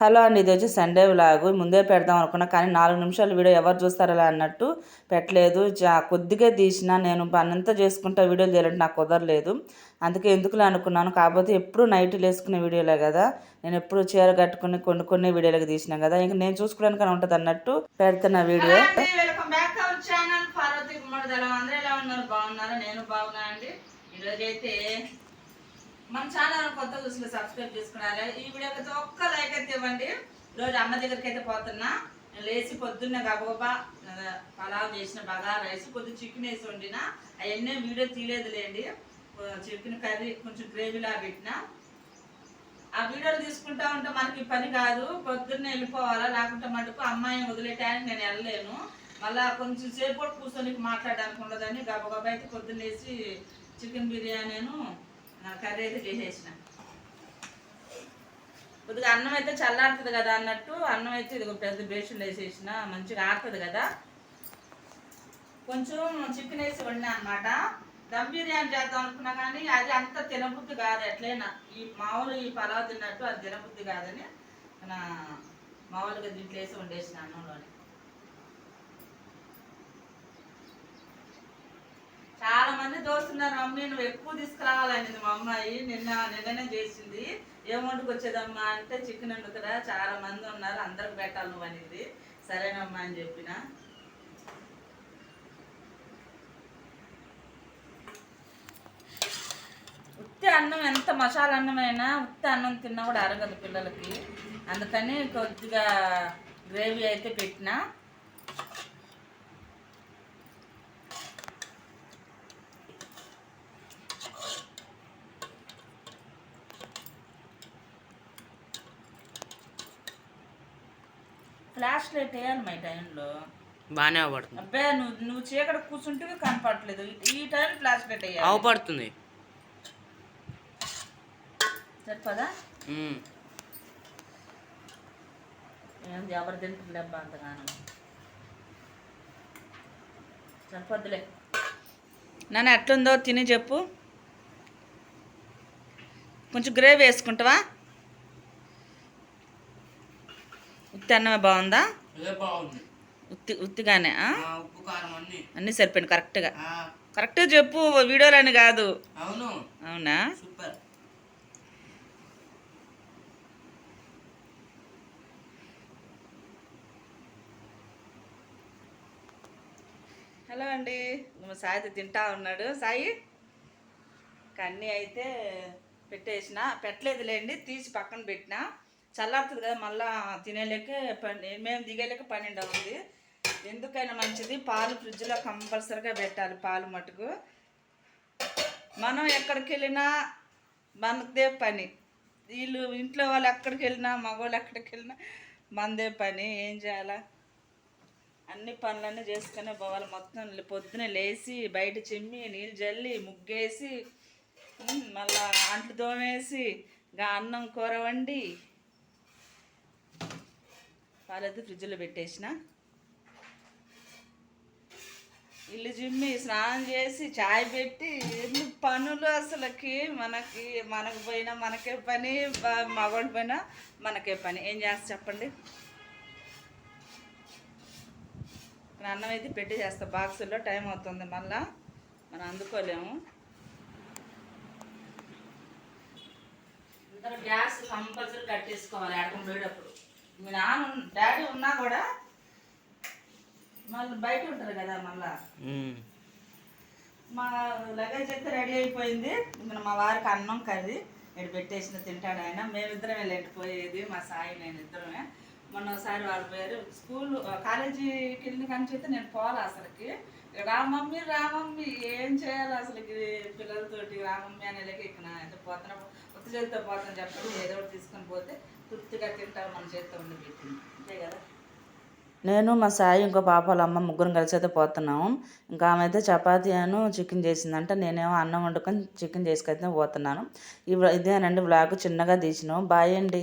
Hello అండి ఇది వచ్చి సండే వ్లాగ్ ముందే పెడదాం అనుకున్నా కానీ నాలుగు నిమిషాలు వీడియో ఎవరు చూస్తారలా అన్నట్టు పెట్టలేదు. జా కొద్దిగా తీసిన నేను పనంతా చేసుకుంటా వీడియోలు తీయాలంటే నాకు కుదరలేదు. అందుకే ఎందుకులే అనుకున్నాను. కాకపోతే ఎప్పుడు నైట్ వేసుకునే వీడియోలే కదా. నేను ఎప్పుడు చీర కట్టుకుని కొన్ని కొన్ని వీడియోలకు తీసినా కదా. ఇంక నేను చూసుకోవడానికి ఉంటుంది అన్నట్టు పెడుతున్న వీడియో. బాగున్నారా? నేను బాగున్నాను అండి ఈరోజైతే మన ఛానల్ కొత్త చూసిన సబ్స్క్రైబ్ చేసుకున్నారు? ఈ వీడియోకి అయితే ఒక్క లైక్ అయితే ఇవ్వండి. రోజు అమ్మ దగ్గరికి అయితే పోతున్నా. నేను లేచి పొద్దున్న గబగబా పలావ్ చేసిన బాగా రైస్ కొద్దిగా చికెన్ వేసి వండిన. అవన్నీ వీడియో తీయలేదులేండి. చికెన్ కర్రీ కొంచెం గ్రేవీలా పెట్టిన. ఆ వీడియోలు తీసుకుంటా ఉంటే మనకి పని కాదు. పొద్దున్న వెళ్ళిపోవాలా లేకుంటే మటుకు అమ్మాయిని వదిలేటానికి నేను వెళ్ళలేను. మళ్ళా కొంచెం సేపు కూడా కూర్చొని మాట్లాడడానికి ఉండదని గబగబా అయితే పొద్దున్న వేసి చికెన్ బిర్యానీను కర్రీ అయితే చేసేసిన. కొద్దిగా అన్నం అయితే చల్లారుతుంది కదా అన్నట్టు అన్నం అయితే ఇది పెద్ద బేషన్లు వేసేసిన మంచిగా ఆడుతుంది కదా. కొంచెం చికెన్ వేసి వండినా అనమాట దమ్ బిర్యానీ చేద్దాం అనుకున్నా కానీ అది అంత తినబుద్ధి కాదు ఎట్లయినా. ఈ మామూలు ఈ పలావ్ తిన్నట్టు అది తినబుద్ధి కాదని మన మామూలుగా దీంట్లో వేసి వండేసిన అన్నంలోని చాలా మంది దోస్తున్నారు మమ్మీ నువ్వు ఎక్కువ తీసుకురావాలనేది మా అమ్మాయి. నిన్న నిన్ననే చేసింది. ఏం వండుకొచ్చేదమ్మా అంటే చికెన్ వండుకురా చాలా మంది ఉన్నారు అందరికి పెట్టాలి నువ్వు అనేది. సరేనమ్మా అని చెప్పిన. ఉత్తి అన్నం ఎంత మసాలా అన్నమైనా ఉత్తి అన్నం తిన్నా కూడా అరగదు పిల్లలకి. అందుకని కొద్దిగా గ్రేవీ అయితే పెట్టిన. ఫ్లాష్ లైట్ వేయాలి మా టైంలో. బాగానే అవపడుతుంది. అబ్బే నువ్వు నువ్వు చీకటి కూర్చుంటే కనపడట్లేదు. ఈ టైం ఫ్లాష్ లైట్ వేయాలి. అవపడుతుంది. సరిపదా? ఉమ్. ఏంది ఎవరు తింటుంది అబ్బా అంతగానం? సరిపోద్దులే. నన్ను ఎట్లుందో తిని చెప్పు. కొంచెం గ్రేవీ వేసుకుంటావా? ఉత్తి అన్నమే బాగుందా. ఉత్తి ఉత్తిగానే అన్ని. సరిపోయింది కరెక్ట్గా. కరెక్ట్గా చెప్పు వీడియోలని కాదు. అవును. అవునా? సూపర్. హలో అండి. సాయి అయితే తింటా ఉన్నాడు. సాయి? కన్నీ అయితే పెట్టేసిన. పెట్టలేదులేండి తీసి పక్కన పెట్టిన. చల్లారుతుంది కదా మళ్ళా తినేలేక పని మేము దిగలేక పన్నెండు అవుతుంది ఎందుకైనా మంచిది పాలు ఫ్రిడ్జ్లో కంపల్సరీగా పెట్టాలి పాలు మటుకు. మనం ఎక్కడికి వెళ్ళినా మనదే పని. వీళ్ళు ఇంట్లో వాళ్ళు ఎక్కడికి వెళ్ళినా మగవాళ్ళు ఎక్కడికి వెళ్ళినా మనదే పని. ఏం చేయాలా? అన్ని పనులన్నీ చేసుకునే పోవాలి మొత్తం పొద్దున లేచి బయట చిమ్మి నీళ్ళు జల్లి ముగ్గేసి మళ్ళీ మళ్ళా అంట్లు తోమేసి ఇంకా అన్నం కూర వండి పాలైతే ఫ్రిడ్జ్లో పెట్టేసిన. ఇల్లు జిమ్మి స్నానం చేసి చాయ్ పెట్టి ఎన్ని పనులు అసలుకి? మనకి మనకు పోయినా మనకే పని మగవాడి పోయినా మనకే పని. ఏం చేస్తా చెప్పండి? అన్నం అయితే పెట్టి చేస్తా. బాక్సుల్లో టైం అవుతుంది మళ్ళా. మనం అందుకోలేము. గ్యాస్ కంపల్సరీ కట్టేసుకోవాలి అడగం పోయేటప్పుడు. మీ నాన్న డాడీ ఉన్నా కూడా మళ్ళీ బయట ఉంటారు కదా మళ్ళా. మా లగేజ్ అయితే రెడీ అయిపోయింది. మా వారికి అన్నం కర్రీ. ఇక్కడ పెట్టేసిన తింటాడు ఆయన. మేమిద్దరమే లేకపోయేది మా సాయి నేను ఇద్దరమే. మొన్న ఒకసారి వాళ్ళు పోయారు. స్కూల్ కాలేజీకి వెళ్ళిన కానీ అయితే నేను పోలే అసలుకి. రామమ్మీ రామమ్మీ ఏం చేయాలి అసలుకి పిల్లలతోటి? రామమ్మీ అనే లెక్క ఇక్కడ అంటే పోతున్నా కొత్త చేతితో పోతాను చెప్పండి. ఏదో ఒకటి తీసుకొని పోతే తృప్తిగా మన చేతితో ఉండి పెట్టింది అంతే కదా? నేను మా సాయి ఇంకో పాప వాళ్ళ అమ్మ ముగ్గురం కలిసి అయితే పోతున్నాము. ఇంకా ఆమె అయితే చపాతీ అను చికెన్ చేసిందంట. నేనేమో అన్నం వండుకొని చికెన్ చేసుకైతే పోతున్నాను. ఇవి ఇదేనండి వ్లాగ్ చిన్నగా తీసినాం బాయ్ అండి.